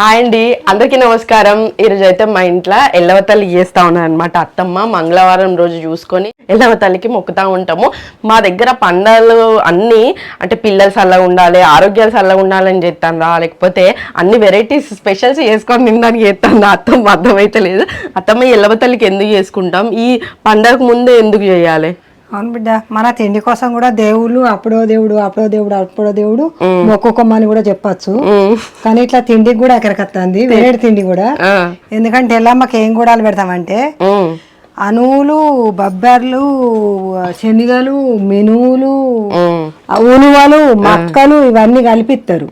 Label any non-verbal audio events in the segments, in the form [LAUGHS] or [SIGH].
Hi అండి అందరికీ నమస్కారం. ఈరోజు అయితే మా ఇంట్లో ఎల్లవ తల్లి చేస్తా ఉన్నాను అనమాట అత్తమ్మ మంగళవారం రోజు చూసుకొని ఎల్లవ తల్లికి మొక్కుతా ఉంటాము. మా దగ్గర పండగలు అన్నీ అంటే పిల్లలు చల్లగా ఉండాలి ఆరోగ్యాలు చల్లగా ఉండాలని చేస్తాను లేకపోతే అన్ని వెరైటీస్ స్పెషల్స్ చేసుకొని తినడానికి చేస్తాను అత్తమ్మ అర్థమైతే లేదు అత్తమ్మ ఎల్లవ తల్లికి ఎందుకు చేసుకుంటాం? ఈ పండగకు ముందే ఎందుకు చేయాలి? అవును బిడ్డ. మన తిండి కోసం కూడా దేవుళ్ళు అప్పుడో దేవుడు అప్పుడో దేవుడు అప్పుడో దేవుడు మొక్కుకోమని కూడా చెప్పచ్చు. కానీ ఇట్లా తిండికి కూడా ఎక్కడికత్తుంది? వేరేడు తిండి కూడా. ఎందుకంటే ఎల్లమ్మకి ఏం కూడాలు పెడతామంటే అనువులు బబ్బర్లు శనగలు మినువులు ఉలువలు మక్కలు ఇవన్నీ కలిపిస్తారు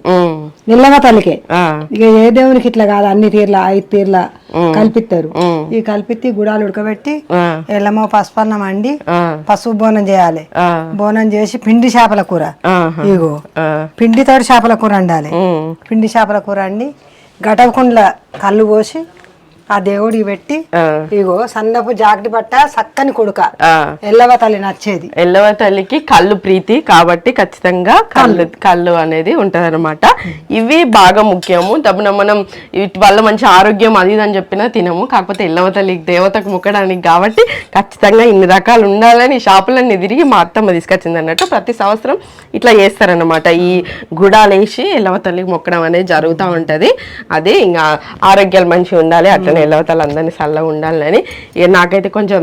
నిల్లమ్మ తల్లికే. ఇక ఏ దేవునికి ఇట్లా కాదు అన్ని తీర్ల ఐదు తీర్ల. కల్పిస్తారు ఈ కల్పిత్తి గుడాలు ఉడకబెట్టి ఆ, ఎల్లమ్మ పసుపన్నం అండి పసుపు బోనం చేయాలి. బోనం చేసి పిండి చేపల కూర. ఇగో ఆ, పిండితోటి చేపల కూర వండాలి పిండి చేపల కూర అండి గటవకుండ్ల కళ్ళు పోసి ఆ దేవుడికి పెట్టి ఇగో సన్నపు జాకెట్ బట్ట చక్కని కొడుక. ఎల్లవ తల్లి నచ్చేది. ఎల్లవ తల్లికి కళ్ళు ప్రీతి కాబట్టి ఖచ్చితంగా కళ్ళు కళ్ళు. అనేది ఉంటదన్నమాట. ఇవి బాగా ముఖ్యము. తప్పున మనం వీటి వల్ల మంచి ఆరోగ్యం అది అని చెప్పినా తినము. కాకపోతే ఎల్లవ తల్లికి దేవతకు మొక్కడానికి కాబట్టి ఖచ్చితంగా ఇన్ని రకాలు ఉండాలని షాపులన్నీ తిరిగి మా అత్తమ్మ తీసుకొచ్చింది అన్నట్టు ప్రతి సంవత్సరం ఇట్లా చేస్తారన్నమాట. ఈ గుడాలేసి ఎల్లవ తల్లికి మొక్కడం అనేది జరుగుతూ ఉంటది. అది ఇంకా ఆరోగ్యాలు మంచిగా ఉండాలి అట్లనే ఎల్లవ తల్లి అందరినీ చల్లగా ఉండాలని. ఇక నాకైతే కొంచెం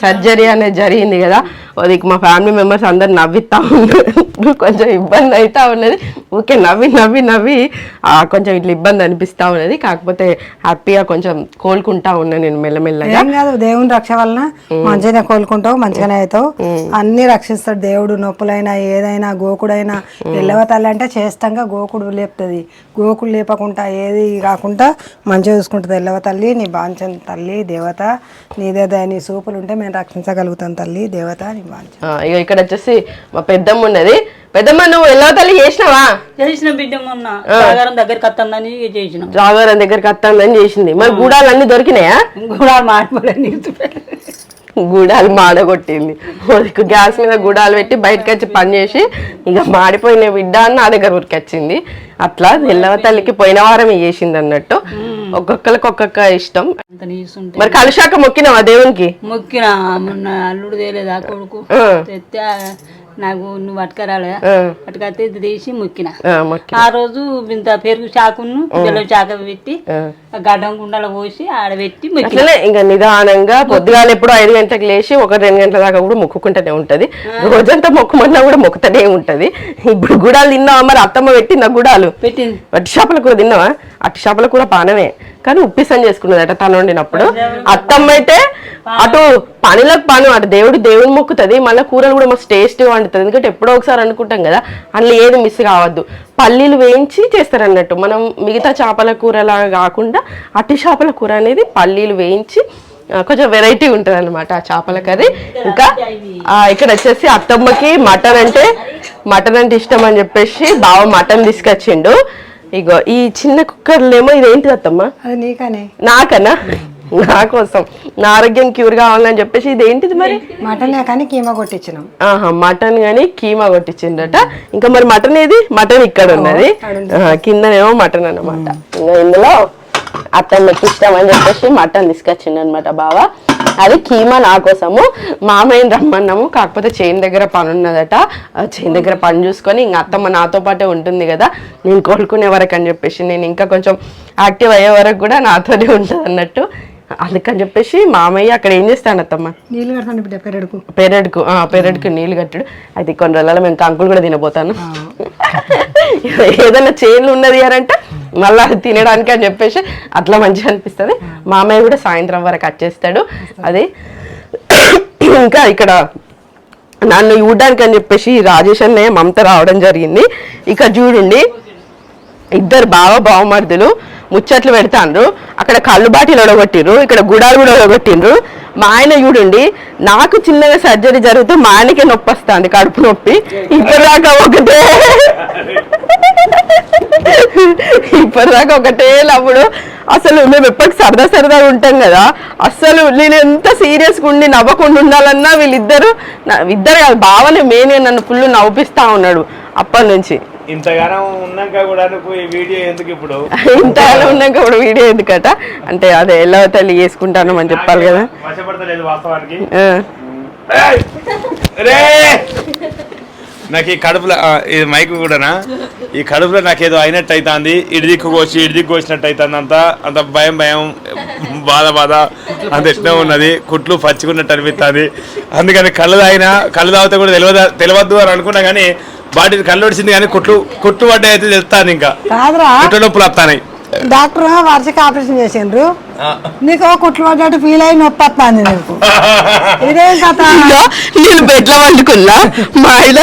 సర్జరీ అనేది జరిగింది కదా. అది మా ఫ్యామిలీ మెంబర్స్ అందరు నవ్విస్తా ఉన్నారు. [LAUGHS] కొంచెం ఇబ్బంది అవుతా ఉన్నది. ఊకే నవ్వి నవ్వి నవ్వి ఆ, కొంచెం ఇట్లా ఇబ్బంది అనిపిస్తా ఉన్నది. కాకపోతే హ్యాపీగా కొంచెం కోలుకుంటా ఉన్నా నేను మెల్లమెల్లగా. ఏం కాదు దేవుని రక్ష వలన మంచిగానే కోలుకుంటావు మంచిగానే అవుతావు. అన్ని రక్షిస్తాడు దేవుడు నొప్పులైనా ఏదైనా గోకుడైనా. ఎల్లవ తల్లి అంటే చేస్తంగా గోకుడు లేపుతుంది. గోకుడు లేపకుండా ఏది కాకుండా మంచిగా చూసుకుంటుంది. ఎల్లవ తల్లి నీ బాంచన్ తల్లి దేవత. నీదే నీ సూపులు ఉంటే మేము రక్షించగలుగుతాం తల్లి దేవత నీ బాంచన్ ఆ, ఇక ఇక్కడ వచ్చేసి మా పెద్దమ్మ ఉన్నది. పెద్దమ్మ నువ్వు ఎల్లవ తల్లి చేసినావా? చేసిన బిడ్డ మొన్న జాగారం దగ్గరికి వస్తుందని చేసినాం. జాగరం దగ్గరికి వస్తానని చేసింది. మరి గూడాలు అన్ని దొరికినాయా? మాడిపోలే నీరు గుడాలు మాడగొట్టింది. గ్యాస్ మీద గుడాలు పెట్టి బయటకు వచ్చి పని చేసి ఇక మాడిపోయిన బిడ్డ అని నా దగ్గర ఉరికొచ్చింది అట్లా ఎల్లవ తల్లికి పోయిన వారం చేసింది అన్నట్టు. ఒక్కొక్కరికి ఒక్కొక్క ఇష్టం. మరి కలుషాక మొక్కినావా దేవునికి? మొక్కిన మొన్న అల్లుడు తేలేదా కొడుకు? నాకు నువ్వు పట్టుకతే ఇది తీసి మొక్కిన. ఆ, రోజు ఇంత పెరుగు చాకును బెల్లం చాక పెట్టి గడ్డం గుండలో పోసి మొక్కిన. అట్లనే ఇంకా నిదానంగా పొద్దుగాల ఎప్పుడు ఐదు గంటలకు లేచి ఒక రెండు గంటల దాకా కూడా మొక్కుకుంటూనే ఉంటది. రోజంతా మొక్కుమన్నా కూడా మొక్కుతూనే ఉంటది. ఇప్పుడు గుడాలు తిన్నావా మరి? అత్తమ్మ పెట్టిందా గుడాలు? పెట్టింది. అట్టి చేపల కూర తిన్నావా? అట్టి చేపల కూర పానమే. కానీ ఉప్పిసం చేసుకున్నదట తను వండినప్పుడు. అత్తమ్మ అయితే అటు పనిలకు పను అటు దేవుడు దేవుని మొక్కుతుంది మళ్ళీ కూరలు కూడా మస్తు టేస్ట్గా వండుతుంది. ఎందుకంటే ఎప్పుడో ఒకసారి అనుకుంటాం కదా అందులో ఏది మిస్ కావద్దు. పల్లీలు వేయించి చేస్తారు అన్నట్టు. మనం మిగతా చేపల కూరలా కాకుండా అట్టి చేపల కూర అనేది పల్లీలు వేయించి కొంచెం వెరైటీ ఉంటుంది అనమాట ఆ చేపల కర్రీ. ఇంకా ఆ, ఇక్కడ వచ్చేసి అత్తమ్మకి మటన్ అంటే మటన్ అంటే ఇష్టం అని చెప్పేసి బావ మటన్ తీసుకొచ్చిండు. ఇగో ఈ చిన్న కుక్కర్లేమో ఇదేంటిది అత్తమ్మ? నీకనే. నాకన్నా నా కోసం. నా ఆరోగ్యం క్యూర్ కావాలని చెప్పేసి ఇదేంటిది మరి? మటనే కానీ కీమా కొట్టించినాం. ఆహా మటన్ గాని కీమా కొట్టించిండట. ఇంకా మరి మటన్ ఏది? మటన్ ఇక్కడ ఉన్నది. ఆహా, కిందనేమో మటన్ అన్నమాట. ఇంకా ఇందులో అత్తమ్మకి ఇష్టం అని చెప్పేసి మటన్ తీసుకొచ్చిండు అనమాట బావ. అది కీమా నా కోసము. మామయ్యని రమ్మన్నాము. కాకపోతే చైన్ దగ్గర పని ఉన్నదట. ఆ చైన్ దగ్గర పని చూసుకొని ఇంకా అత్తమ్మ నాతో పాటే ఉంటుంది కదా. నేను కోలుకునే వరకు అని చెప్పేసి నేను ఇంకా కొంచెం యాక్టివ్ అయ్యే వరకు కూడా నాతోనే ఉంటుంది అన్నట్టు అందుకని చెప్పేసి మామయ్య అక్కడ ఏం చేస్తాను అత్తమ్మ నీళ్ళు కడతాను బిడ్డ పెరడుకు. పెరడుకు ఆ, పెరడుకు నీళ్ళు కట్టడు. అయితే కొన్ని రోజులలో మేము కంకులు కూడా తినబోతాను. ఏదైనా చేన్లు ఉన్నది అంటే మళ్ళీ అది తినడానికి అని చెప్పేసి అట్లా మంచిగా అనిపిస్తుంది. మామయ్య కూడా సాయంత్రం వరకు వచ్చేస్తాడు అది ఇంకా ఇక్కడ నన్ను చూడడానికి అని చెప్పేసి రాజేష్ అన్నయ్య మమత రావడం జరిగింది. ఇక చూడండి. ఇద్దరు బావ బావమర్దులు ముచ్చట్లు పెడతాండ్రు. అక్కడ కళ్ళు బాటిలు ఒడగొట్టిండ్రు. ఇక్కడ గుడాలు కూడా ఒడగొట్టిండ్రు. మా ఆయన చూడండి నాకు చిన్నగా సర్జరీ జరిగితే మా ఆయనకే నొప్పి వస్తుంది కడుపు నొప్పి. ఇప్పటిదాకా ఒకటే. ఇప్పటిదాకా ఒకటే లవ్వుడు. అసలు మేము ఎప్పటికి సరదా సరదా ఉంటాం కదా. అసలు నేను ఎంత సీరియస్గా ఉండి నవ్వకుండా ఉండాలన్నా వీళ్ళిద్దరు ఇద్దరు కాదు బావనే మేనే నన్ను ఫుల్ నవ్విస్తా ఉన్నాడు అప్పటి నుంచి. ఇంతగానం ఉన్నాక కూడా ఈ వీడియో ఎందుకు ఇప్పుడు? ఇంతలో ఉన్నాక వీడియో ఎందుకట? అంటే అదే ఎలా తల్లి చేసుకుంటాను అని చెప్పాలి కదా. వశపడతలేదు వాస్తవానికి! నాకు ఈ కడుపులో ఇది మైక్ కూడానా? ఈ కడుపులో నాకు ఏదో అయినట్టు అవుతుంది ఇడి దిక్కు కోసి ఇడి దిక్కు కోసినట్టు అవుతుంది అంత. అంత భయం భయం బాధ బాధ. అంత ఎట్లా ఉన్నది? కుట్లు పచ్చుకున్నట్టు అనిపిస్తుంది. అందుకని కళ్ళు తాగినా కళ్ళు తాగితే కూడా తెలియదు తెలియద్దు అని అనుకున్నా కానీ వాటి కళ్ళు వచ్చింది కానీ కుట్లు కుట్టు పడ్డాయి అయితే తెలుస్తాను ఇంకా. కాదురా. కుట్ల నొప్పులు వస్తాయి డాక్టర్ వార్షిక ఆపరేషన్ చేసిండ్రు. నీకు కుట్లు పడ్డట్టు ఫీల్ అయి నొప్పి వస్తుంది నీకు. [LAUGHS] ఇదేం కథ. నేను బెడ్లో వండుకున్నా మా ఆయన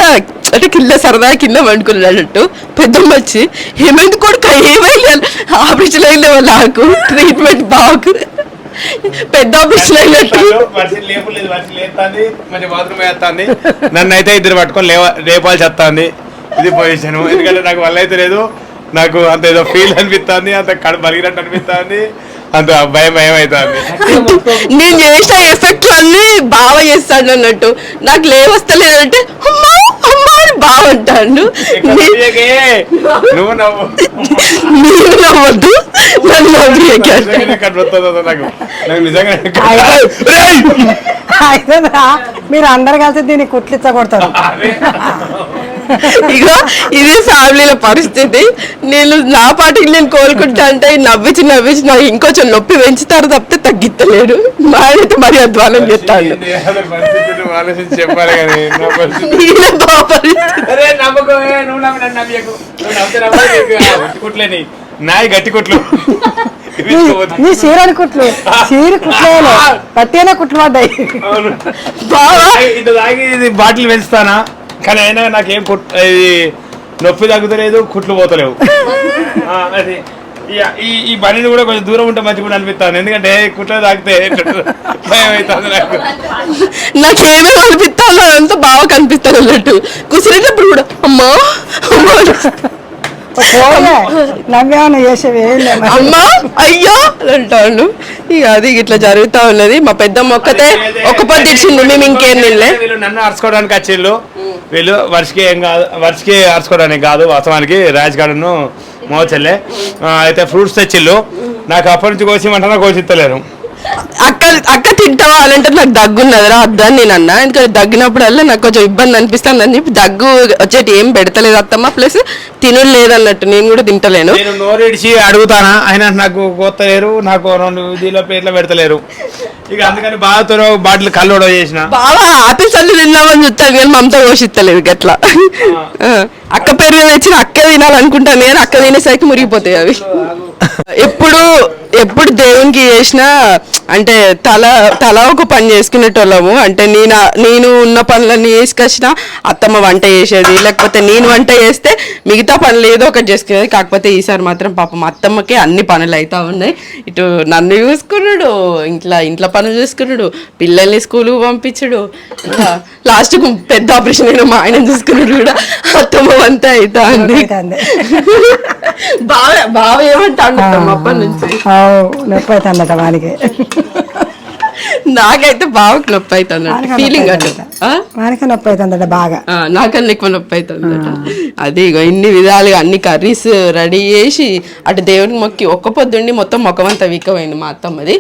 అంటే కింద సరదా కింద వండుకున్నాడట్టు పెద్దమ్మ వచ్చి ఏమైంది కొడుక ఏమైంది? ఆపరేషన్ అయిన నాకు. ట్రీట్మెంట్ బాగు. పెద్ద ఆపరేషన్ అయినట్టు నన్ను అయితే ఇద్దరు పట్టుకొని లేవ రేపాల్సి వస్తుంది. ఇది పొజిషన్ ఎందుకంటే నాకు వల్ల అయితే లేదు. నాకు అంత ఏదో ఫీల్ అనిపిస్తుంది అంత కడుపు బలిగినట్టు అనిపిస్తుంది. అంత భయం భయం అవుతుంది. నేను చేసిన ఎఫెక్ట్ అన్ని బాగా చేస్తాడు అన్నట్టు. నాకు లేవస్తలేదంటే అమ్మా అమ్మా అని బాగా అంటాడు నువ్వు నవ్వద్దు నన్ను మీరు అందరు కలిసి దీన్ని కుట్లిచ్చగొడతారు ఇగో ఇది ఫ్యామిలీల పరిస్థితి. నేను నా పాటికి నేను కోలుకుంటా అంటే నవ్వించి నవ్వించి నాకు ఇంకొంచెం నొప్పి పెంచుతారు తప్పితే తగ్గిత్తలేడు. మా ఆయనైతే మరీ అధ్వానం చెప్తాడు నా నాయి గట్టి కుట్లు. నీ- పోతాయి. నీ చీరని కుట్లు. చీర కుట్లేను పట్టేనే కుట్లు పడ్డాయి. బాటిల్ పెంచుతానా? కానీ అయినా నాకేం కుట్ ఇది నొప్పి తగ్గుతలేదు కుట్లు పోతలేవు. [LAUGHS] ఆ, అది. ఈ- ఈ ఈ బండిని కూడా కొంచెం దూరం ఉంటే మంచిగా కూడా అనిపిస్తాను ఎందుకంటే కుట్లు తాగితే భయం అవుతుంది నాకు. నాకేమేమి అనిపిస్తాను అదంతా బాగా కనిపిస్తాను అన్నట్టు. కూర్చునేటప్పుడు కూడా అమ్మా అమ్మా చేసేవి. అమ్మా అయ్యో అంటాను ఇక అది ఇట్లా జరుగుతా ఉన్నది. మా పెద్దమ్మ ఒక్కతే ఒక్క పొద్దు ఇచ్చింది మేము ఇంకేం తినలే. వీళ్ళు నన్ను అరుచుకోవడానికి వచ్చిళ్ళు వీళ్ళు వర్షకి ఏం కాదు వర్షకి అరుచుకోవడానికి కాదు వాస్తవానికి రాజ్ గార్డెన్ మోచెల్లే అయితే ఫ్రూట్స్ తెచ్చిళ్ళు నాకు అప్పటి నుంచి కోసిమంటారా కోసిత్తలేరు అక్క అక్క తింటావా అని అంటే నాకు దగ్గు ఉన్నదిరా వద్దని నేను అన్నా. ఎందుకంటే దగ్గినప్పుడల్లా నాకు కొంచెం ఇబ్బంది అనిపిస్తుంది అని చెప్పి దగ్గు వచ్చేటి ఏం పెడతలేదు అత్తమ్మ. ప్లస్ తినుడు లేదన్నట్టు నేను కూడా తింటలేను. నేను నోరిడిచి అడుగుతానా? ఆయన నాకు కోత్తలేరు నాకు రెండు దీనిలో పేర్లు పెడతలేరు. ఇక అందుకని బాగా బాటిల్ కళ్ళు చేసిన. బాగా ఆపిల్స్ అన్ని తిన్నామని చూస్తాను కానీ మమత పోషిస్తలేదు గట్లా అక్క పేరు మీద తెచ్చిన అక్క తినాలనుకుంటాను కానీ అక్క తినేసరికి మురిగిపోతాయి అవి. ఎప్పుడు ఎప్పుడు దేవునికి చేసిన అంటే తల తల ఒక పని చేసుకునేటోళ్ళము. అంటే నేను నేను ఉన్న పనులన్నీ చేసుకొచ్చిన అత్తమ్మ వంట చేసేది లేకపోతే నేను వంట చేస్తే మిగతా పనులు ఏదో ఒకటి చేసుకునేది. కాకపోతే ఈసారి మాత్రం పాపం అత్తమ్మకి అన్ని పనులు అవుతా ఉన్నాయి. ఇటు నన్ను చూసుకున్నాడు ఇంట్లో ఇంట్లో పనులు చూసుకున్నాడు పిల్లల్ని స్కూల్ పంపించడు. ఇంకా లాస్ట్ పెద్ద ఆపరేషన్ అయిన మా ఆయన చూసుకున్నాడు కూడా. అత్తమ్మ అంతా అవుతా ఉంది. బావ బావ ఆవ్, నొప్పి అవుతుందట వానికి. నాకైతే బావకు నొప్పి అవుతుంది ఫీలింగ్ నొప్పి అటు. అవుతుందట. ఆ? వానికి నొప్పి అవుతుందట బాగా. నాకన్నా ఎక్కువ నొప్పి అవుతుంది అది ఇగో ఇన్ని విధాలుగా అన్ని కర్రీస్ రెడీ చేసి అటు దేవునికి మొక్కి ఒక్క పొద్దుండి మొత్తం ముఖం అంతా వీకమైంది మా అత్తమ్మది.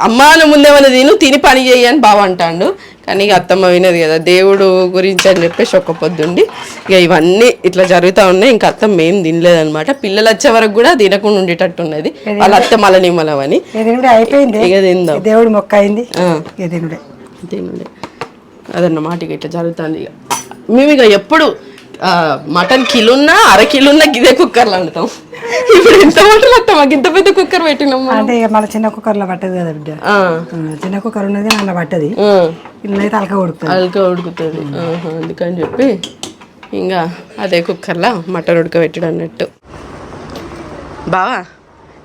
అమ్మ ముందేమన్నా తిను తిని పని చేయి అని బావ అంటాడు. కానీ ఇక అత్తమ్మ వినది కదా దేవుడు గురించి అని చెప్పేసి ఒక్క పొద్దుండి ఇక ఇవన్నీ ఇట్లా జరుగుతూ ఉన్నాయి. ఇంకా అత్తమ్మ ఏం తినలేదన్నమాట. పిల్లలు వచ్చే వరకు కూడా తినకుండా ఉండేటట్టు ఉన్నది వాళ్ళ అత్త మల నిమ్మలం అని. ఎదినుడే అయిపోయింది. ఇక తిందాం. దేవుడు మొక్క అయింది. తినుడే. అదన్నమాట ఇక ఇట్లా జరుగుతుంది ఇక. మేము ఇక ఎప్పుడు మటన్ కిలోన్నా అర కిలోన్నా గిదే కుక్కర్లో వండుతాం. ఇప్పుడు ఎంత మటన్ వస్తాం మాకు ఇంత పెద్ద కుక్కర్ పెట్టినాం. అంటే ఇక మన చిన్న కుక్కర్లో పట్టదు కదా బిడ్డ. చిన్న కుక్కర్ ఉన్నది నన్ను పట్టది. ఆ, ఇల్లు అయితే అలక ఉడుకుతుంది అల్కా ఉడుకుతుంది ఆహా, అందుకని చెప్పి ఇంకా అదే కుక్కర్లో మటన్ ఉడకబెట్టడం అన్నట్టు. బావా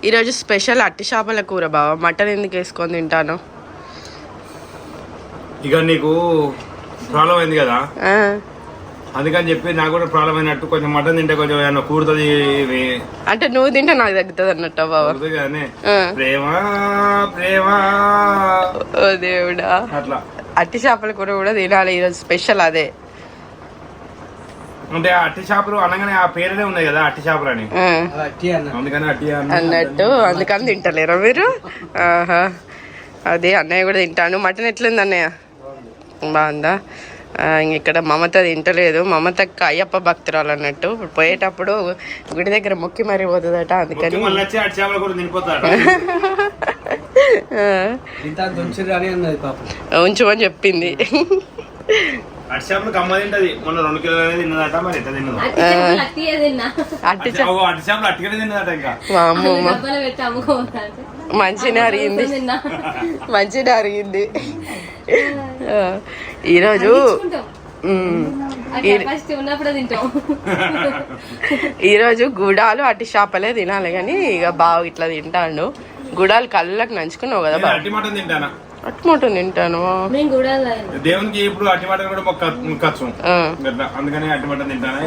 ఈరోజు స్పెషల్ అట్టి చేపల కూర బావా. మటన్ ఎందుకు వేసుకొని తింటాను. ఇక నీకు ప్రాబ్లం అయింది కదా? ఆ, అందుకని చెప్పి నాకు కూడా ప్రాబ్లం అయినట్టు కొంచెం మటన్ తింటే కొంచెం ఏమన్నా కూడుతుంది అంటే నువ్వు తింటే నాకు తగ్గుతుంది అన్నట్టు. ప్రేమ ప్రేమ. ఓ దేవుడా. అట్లా. అట్టి చేపల కూర కూడా తినాలి ఈరోజు స్పెషల్ అదే. అంటే ఆ అట్టి షాపులు అనగానే ఆ పేరునే ఉన్నాయి కదా అట్టి షాపులు అని అన్నట్టు అందుకని తింటలేరా మీరు? ఆహా. అదే అన్నయ్య కూడా తింటాను మటన్ ఎట్లుంది అన్నయ్య? బాగుందా? ఇక్కడ మమత తింటలేదు మమతక్క అయ్యప్ప భక్తురాలు అన్నట్టు. ఇప్పుడు పోయేటప్పుడు గుడి దగ్గర మొక్కి మరీ పోతుందట అందుకని. [LAUGHS] ఉంచమని చెప్పింది. అట్టి షాపులు షాపులు మంచిగా అరిగింది మంచిగా అరిగింది. ఈరోజు [LAUGHS] ఈరోజు గుడాలు అట్టి చేపలే తినాలి కానీ ఇక బావ ఇట్లా తింటాడు. గుడాలు కళ్ళకి నంచుకున్నావు కదా నేను బావ? అట్టి మటన్ తింటానా? తింటాను. దేవునికి ఇప్పుడు అట్టి మటన్ కూడా అందుకని అట్టి మటన్ తింటానా.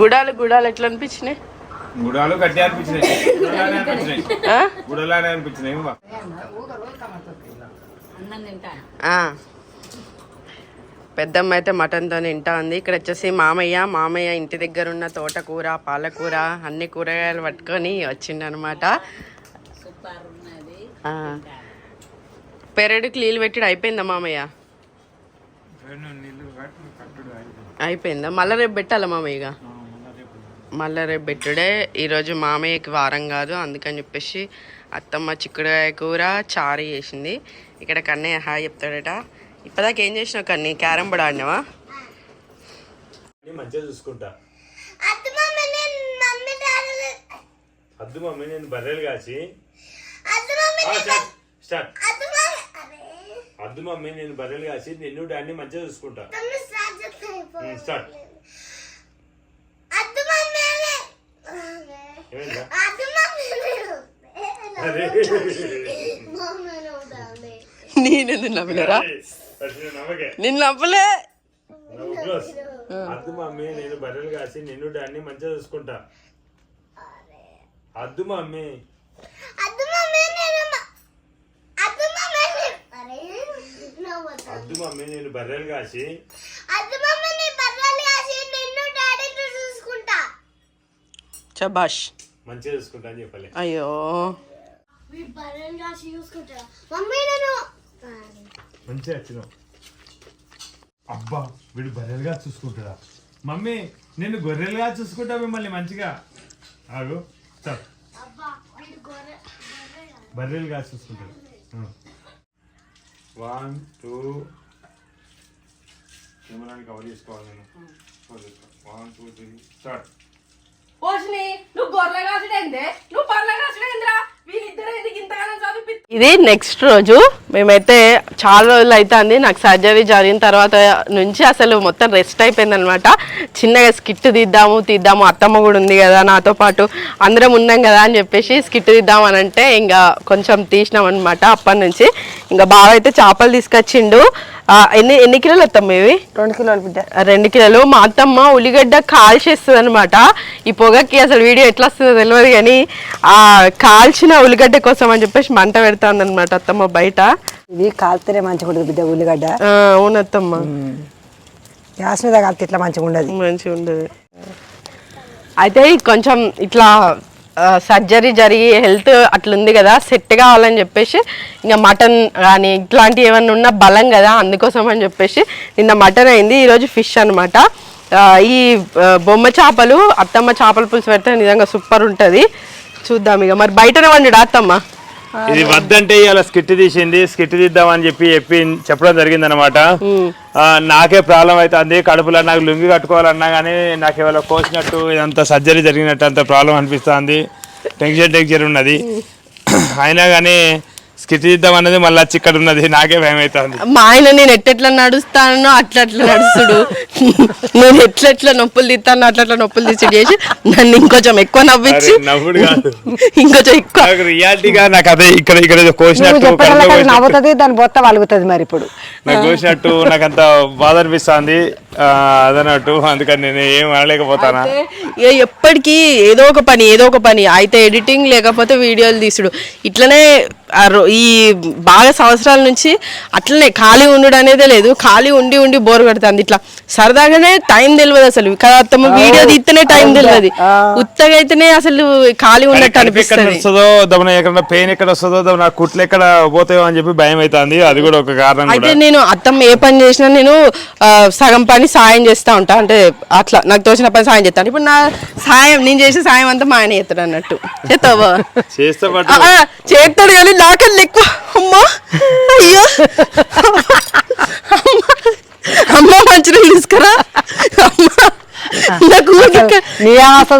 గుడాలు గుడాలు ఎట్లా అనిపించినాయి? గుడాలు గట్టి అనిపించినాయి. గుడాలనే. పెద్దమ్మ అయితే మటన్తో తింటా ఉంది. ఇక్కడ వచ్చేసి మామయ్య మామయ్య ఇంటి దగ్గర ఉన్న తోటకూర పాలకూర అన్ని కూరగాయలు పట్టుకొని వచ్చిండనమాట. ఆ. పెరడుకి నీళ్ళు పెట్టి అయిపోయిందా మామయ్య? అయిపోయిందా? మళ్ళీ రేపు పెట్టాలా మామయ్య ఇక? మళ్ళీ రేపు పెట్టుడే ఈరోజు మామయ్యకి వారం కాదు. అందుకని చెప్పేసి అత్తమ్మ చిక్కుడుకాయ కూర చారు చేసింది. ఇక్కడ కన్నయ్య హాయ్ చెప్తాడట. ఇప్పటిదాకా ఏం చేసినావు కన్నీ? క్యారం బోర్డ్ ఆడినావా? మంచిగా చూసుకుంటా. అద్దు మమ్మీ నేను బర్రెలు స్టార్ట్, స్టార్ట్. అద్దు మమ్మీ నేను బర్రెలు కాసి నిన్ను డాన్ని మంచిగా చూసుకుంటా. స్టార్ట్. నేను నవ్వినరా నిన్ను నవ్వలే. అద్దు మమ్మీ నేను బర్రెలు కాసి నిన్ను డాన్ని మంచిగా చూసుకుంటా. అద్దు మమ్మీ. అద్దు మమ్మీ నేను బర్రెలు కాసి చబాష్ మంచిగా చూసుకుంటా అని చెప్పలే. అయ్యో. మమ్మీ నేను మంచిగా వచ్చినావు. అబ్బా వీడు బర్రెలుగా చూసుకుంటాడా? మమ్మీ నేను గొర్రెలుగా చూసుకుంటా మిమ్మల్ని మంచిగా. ఆగు స్టాప్ బర్రెలుగా చూసుకుంటాడు. వన్ టూ కెమెరాని కవర్ చేసుకోవాలి నేను. వన్ టూ త్రీ స్టార్ట్ పోషిని నువ్వు గొర్రె కాసుడేందే? నువ్వు కాసుడేంద్రా? వీళ్ళిద్దరు ఎందుకు చదివి ఇది నెక్స్ట్ రోజు. మేమైతే చాలా రోజులు అవుతుంది నాకు సర్జరీ జరిగిన తర్వాత నుంచి అసలు మొత్తం రెస్ట్ అయిపోయింది అనమాట చిన్నగా స్కిట్ తీద్దాము తీద్దాము. అత్తమ్మ కూడా ఉంది కదా నాతో పాటు. అందరం ఉన్నాం కదా అని చెప్పేసి స్కిట్ తీద్దాం అని అంటే ఇంకా కొంచెం తీసినాం అనమాట అప్పటి నుంచి. ఇంకా బాగా అయితే చేపలు తీసుకొచ్చిండు. ఎన్ని ఎన్ని కిలోలు అత్తమ్మ ఇవి? రెండు కిలోలు బిడ్డ. రెండు కిలోలు. మా అత్తమ్మ ఉల్లిగడ్డ కాల్చేస్తుంది అనమాట ఈ పొగకి అసలు వీడియో ఎట్లా వస్తుందో తెలియదు కానీ ఆ కాల్చిన ఉల్లిగడ్డ కోసం అని చెప్పేసి మంట పెడతాంది అనమాట అత్తమ్మ బయట. ఇది కాల్తేనే మంచిగా ఉంటుంది బిడ్డ ఉల్లిగడ్డ. ఆ, అవును అత్తమ్మ. గ్యాస్ మీద కాలితే ఇట్లా మంచిగా ఉండదు? మంచిగా ఉండదు. అయితే కొంచెం ఇట్లా సర్జరీ జరిగి హెల్త్ అట్లుంది కదా సెట్ కావాలని చెప్పేసి ఇంకా మటన్ కానీ ఇట్లాంటివి ఏమన్నా ఉన్న బలం కదా అందుకోసం అని చెప్పేసి నిన్న మటన్ అయింది ఈరోజు ఫిష్ అనమాట ఈ బొమ్మ చేపలు అత్తమ్మ చేపల పులుసు పెడితే నిజంగా సూపర్ ఉంటుంది. చూద్దాం ఇక. మరి బయటనే వండు అత్తమ్మ? ఇది వద్దంటే ఇలా స్కిట్ తీసింది స్కిట్ తీద్దామని చెప్పి చెప్పి చెప్పడం జరిగింది అనమాట నాకే ప్రాబ్లం అవుతుంది కడుపులో నాకు లుంగి కట్టుకోవాలన్నా కానీ నాకు ఏమైనా కోసినట్టు ఇదంతా సర్జరీ జరిగినట్టు అంత ప్రాబ్లం అనిపిస్తుంది. టెన్షన్ టెన్షన్ ఉన్నది. అయినా కానీ స్కిట్ తీద్దాం అన్నది మళ్ళీ వచ్చి ఇక్కడ ఉన్నది నాకే భయం అవుతుంది మా ఆయన నేను ఎట్టెట్లా నడుస్తానో అట్లా అట్లా నడుస్తుడు. నేను ఎట్లెట్లా నొప్పులు తీస్తాను అట్లా అట్లా నొప్పులు తీసి చేసి నన్ను ఇంకొంచెం ఎక్కువ నవ్వించి నవ్వుడు కాదు. ఇంకొంచెం ఎక్కువ రియాలిటీగా నాకు అదే ఇక్కడ ఇక్కడ కోసినట్టు, నవ్వుతుంది దాని బొత్త వలుగుతుంది మరి ఇప్పుడు. నాకు కోసినట్టు నాకు అంత బాధ అనిపిస్తుంది. అదన్నట్టు. అందుకని నేను ఏం అనలేకపోతానా? ఇక ఎప్పటికీ ఏదో ఒక పని ఏదో ఒక పని. అయితే ఎడిటింగ్ లేకపోతే వీడియోలు తీసుడు. ఇట్లనే ఆ రో- ఈ బాగా సంవత్సరాల నుంచి అట్లనే ఖాళీ ఉండడం అనేదే లేదు. ఖాళీ ఉండి ఉండి బోర్ కొడుతుంది. ఇట్లా సరదాగానే టైం తెలియదు అసలు. కదా అత్తమ్మ వీడియో తీస్తేనే టైం తెలియదు ఉత్తగా అయితేనే అసలు ఖాళీ ఉన్నట్టు ఎక్కడ అనిపిస్తుంది. వస్తుందో దమన ఎక్కడ పెయిన్ ఎక్కడ వస్తుందో దమన కుట్లు ఎక్కడ పోతాయో అని చెప్పి భయం అవుతుంది అది కూడా ఒక కారణం అయితే కూడా. నేను అత్తమ్మ ఏ పని చేసినా నేను ఆ, సగం పని సాయం చేస్తా ఉంటా. అంటే అట్లా నాకు తోచిన పని సాయం చేస్తాను ఇప్పుడు నా సాయం నేను చేసే సాయం అంతా మా ఆయన చేస్తాడు అన్నట్టు. చేస్తావా? చేస్తాడు కానీ నాకన్నా ఎక్కువ. అమ్మా అయ్యో. అమ్మ మంచిగా తీసుకురా. నీ అవస్థ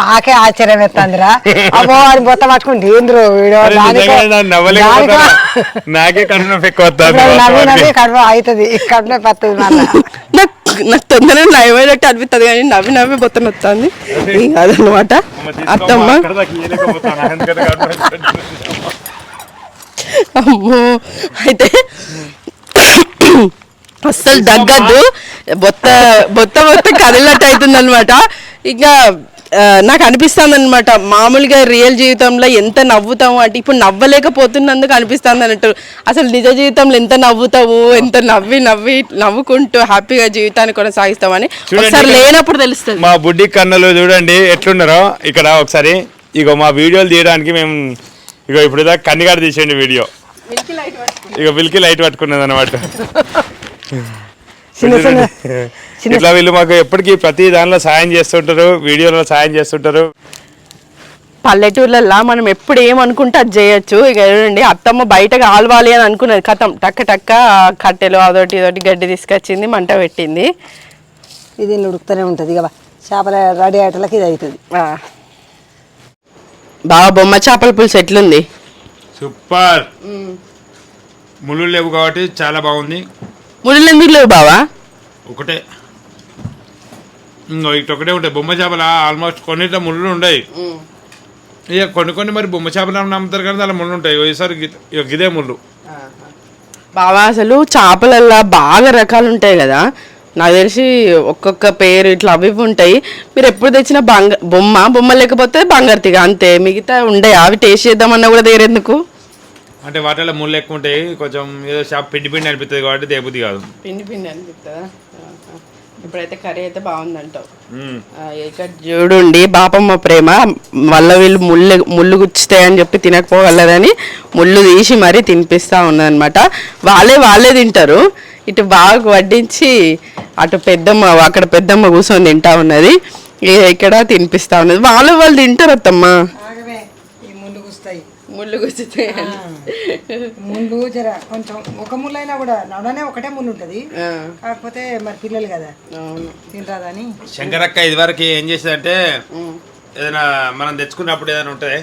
మాకే ఆశ్చర్యం ఎత్తందిరా. అబ్బో అని బొత్త పట్టుకుంటే ఏంద్రు నవ్వలేకపోతున్నా. నాకే కడుపు నొప్పి ఎక్కువ వస్తుంది నవ్వి నవ్వి వాస్తవానికి. కడుపు అవుతుంది కడుపు పత్తది మళ్ళీ. నాకు నాకు తొందరగా నయమైనట్టు అనిపిస్తుంది కానీ నవ్వి నవ్వి బొత్తన వస్తుంది తీసుకోమ్మా, అత్తమ్మ. నొప్పి వస్తుంది. అమ్మో. అయితే అస్సలు దగ్గద్దు బొత్త బొత్త బొత్త కదిలినట్టు అవుతుంది అనమాట ఇంకా నాకు అనిపిస్తుంది అనమాట మామూలుగా రియల్ జీవితంలో ఎంత నవ్వుతాము అంటే ఇప్పుడు నవ్వలేకపోతున్నందుకు అనిపిస్తుంది అన్నట్టు అసలు నిజ జీవితంలో ఎంత నవ్వుతావు ఎంత నవ్వి నవ్వి నవ్వుకుంటూ హ్యాపీగా జీవితాన్ని కొనసాగిస్తామని ఒకసారి లేనప్పుడు తెలుస్తుంది. మా బుడ్డి కన్నులు చూడండి ఎట్లున్నారో. ఇక్కడ ఒకసారి ఇగో మా వీడియోలు తీయడానికి మేము ఇగో ఇప్పుడు దాకా కన్నిగాడు తీసేయండి వీడియో. ఇక విల్కి లైట్ పట్టుకున్నది అనమాట [LAUGHS] ఇట్లా వీళ్ళు మాకు ఎప్పటికీ ప్రతి దానిలో సాయం చేస్తుంటారు వీడియోలో సాయం చేస్తుంటారు. పల్లెటూర్లలో మనం ఎప్పుడు ఏమనుకుంటే అది చేయొచ్చు. ఇక చూడండి అత్తమ్మ బయట కాలవాలి అని అనుకున్నది. కథం టక్క టక్క కట్టెలు అదొకటి ఇదొకటి గడ్డి తీసుకొచ్చింది మంట పెట్టింది. ఇది ఉడుకుతూనే ఉంటుంది. ఇక చేపల రెడీ అయ్యేటలకి ఇది అవుతుంది. ఆ. బాగా బొమ్మ చేపల పులుసు ఎట్లుంది? సూపర్. ముళ్ళు లేవు కాబట్టి చాలా బాగుంది. ముళ్ళు ఎందుకు లేవు బావా? ఒకటే. ఇంకో ఇటు ఒకటే ఉంటాయి బొమ్మ చేపల ఆల్మోస్ట్ కొన్నిట్లో ముళ్ళు ఉండయి. ఇక కొన్ని కొన్ని మరి బొమ్మ చేపలు నమ్ముతారు కానీ దాని ముళ్ళు ఉంటాయి. ఈసారి గిదే ముళ్ళు. బావా అసలు చేపలల్లో బాగా రకాలు ఉంటాయి కదా. నాకు తెలిసి ఒక్కొక్క పేరు ఇట్లా అవి ఇవి ఉంటాయి. మీరు ఎప్పుడు తెచ్చిన బంగ బొమ్మ? బొమ్మ లేకపోతే బంగారు తీగ అంతే. మిగతా ఉండే అవి టేస్ట్ చేద్దామన్నా కూడా దేరెందుకు అంటే వాటిలో ముళ్ళు ఎక్కువ ఉంటాయి కొంచెం ఏదో షాప్ పిండి పిండి అనిపిస్తుంది కాబట్టి దేపుది కాదు. పిండి పిండి అనిపిస్తుందా ఇప్పుడైతే కర్రీ అయితే బాగుందంటావు. ఇక్కడ చూడుండి బాపమ్మ ప్రేమ వల్ల వీళ్ళు ముళ్ళు ముళ్ళు గుచ్చుతాయని చెప్పి తినకపోగలదని ముళ్ళు తీసి మరీ తినిపిస్తా ఉన్నదన్నమాట వాళ్ళే వాళ్ళే తింటారు. ఇటు బాగా వడ్డించి అటు పెద్దమ్మ అక్కడ పెద్దమ్మ కూర్చొని తింటా ఉన్నది. ఇక్కడ తినిపిస్తా ఉన్నది. వాళ్ళు వాళ్ళు తింటారు అత్తమ్మ ముళ్ళు గుచ్చుతాయి ముందు జర కొంచెం ఒక ముళ్ళు అయినా కూడా నడనే ఒకటే ముళ్ళు ఉంటుంది. కాకపోతే మరి పిల్లలు కదా. తినరాదని. శంకరక్క ఇదివరకు ఏం చేసేదంటే ఏదైనా మనం తెచ్చుకున్నప్పుడు ఏదైనా ఉంటుంది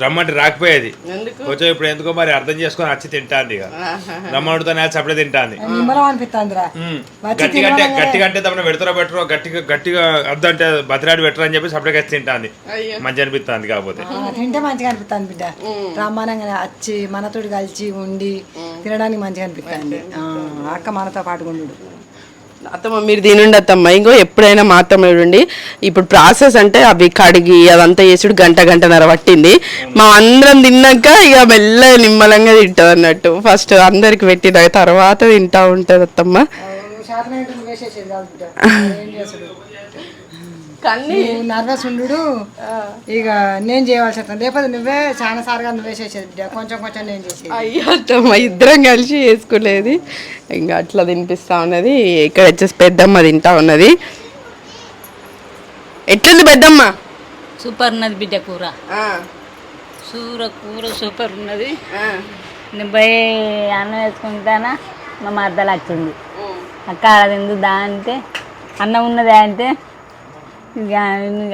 రమ్మంటే రాకపోయేది. ఎందుకు? కొంచెం ఇప్పుడు ఎందుకో మరి అర్థం చేసుకొని వచ్చి తింటాంది ఇక. రమ్మడుతో అప్పుడే తింటాంది. నిమ్మలం అనిపిస్తుందిరా మ్మ్. వచ్చి గట్టిగా అంటే తినగానే- గట్టిగా అంటే తమను పెడతారో పెట్టరో గట్టిగా గట్టిగా అద్దంటే బతిరాడు పెట్టరు అని చెప్పి సపరేట్గా తింటాంది. మంచి అనిపిస్తుంది కాకపోతే. తింటే మంచిగా అనిపిస్తుంది బిడ్డ. బ్రహ్మాండంగా వచ్చి మనతోటి కలిసి ఉండి తినడానికి మంచిగా అనిపిస్తుంది అక్క మనతో పాటు ఉండు అత్తమ్మ మీరు తినండి అత్తమ్మ. ఇంకో ఎప్పుడైనా మా అత్తమ్మ చూడండి ఇప్పుడు ప్రాసెస్ అంటే అవి కడిగి అదంతా చేసుడు గంట గంటన్నర పట్టింది. మా అందరం తిన్నాక ఇక మెల్ల నిమ్మలంగా తింటుంది అన్నట్టు. ఫస్ట్ అందరికి పెట్టిన తర్వాత తింటా ఉంటుంది అత్తమ్మ. నర్వస్ ఉండు ఇక నేను చేయవలసి వస్తుంది. లేకపోతే నువ్వే చాలా సార్గా నువ్వే చేసేది బిడ్డ. కొంచెం కొంచెం నేను చేసేది. అయ్యో అత్తమ్మ ఇద్దరం కలిసి వేసుకునేది ఇంకా అట్లా తినిపిస్తా ఉన్నది. ఇక్కడ వచ్చేసి పెద్దమ్మ తింటా ఉన్నది. ఎట్లుంది పెద్దమ్మ? సూపర్ ఉన్నది బిడ్డ కూర. ఆ, కూర కూర సూపర్ ఉన్నది. ఆ, నేను పోయి అన్నం వేసుకుంటానా? మా మద్దలు వచ్చింది. అక్క అది ఎందుకు దా అంటే అన్నం ఉన్నది అంటే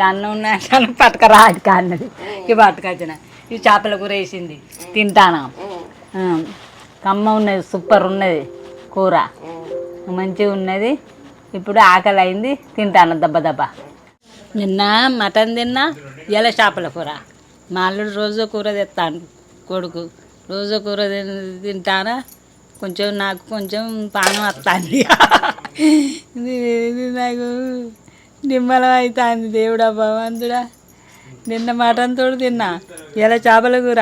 అన్నం ఉన్నాను పట్టుకరా అటుక అన్నది ఇక పట్టుకొచ్చిన ఈ చేపల కూర వేసింది. తింటాను. కమ్మ ఉన్నది సూపర్ ఉన్నది కూర. మంచిగా ఉన్నది. ఇప్పుడు ఆకలి అయింది తింటాను దెబ్బ దెబ్బ. నిన్న మటన్ తిన్నా ఇలా చేపల కూర. మా అల్లుడు రోజు కూర తెస్తాను కొడుకు. రోజు కూర తింటానా. కొంచెం నాకు కొంచెం పానం వస్తాను [LAUGHS] ఇది నాకు నిమ్మలం అవుతుంది దేవుడా భగవంతుడా. నిన్న మటన్ తోడు తిన్నా. ఇలా చేపల కూర.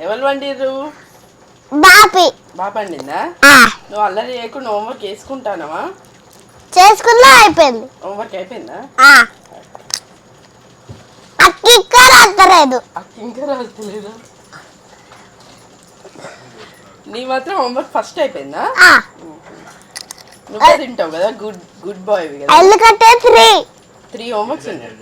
ఎవరు వండిర్రు? బాపి. బాగా పండిందా ఆ, నువ్వు అల్లరి చేయకుండా హోంవర్క్ వేసుకుంటానవా చేసుకున్నా అయిపోయింది. హోంవర్క్ అయిపోయిందా? ఆ. అక్క ఇంకా రాస్తలేదా? నీ మాత్రం హోంవర్క్ ఫస్ట్ అయిపోయిందా? నువ్వే తింటావు కదా గుడ్ గుడ్ బాయ్ కదా. త్రీ త్రీ హోంవర్క్స్ ఉన్నాయి.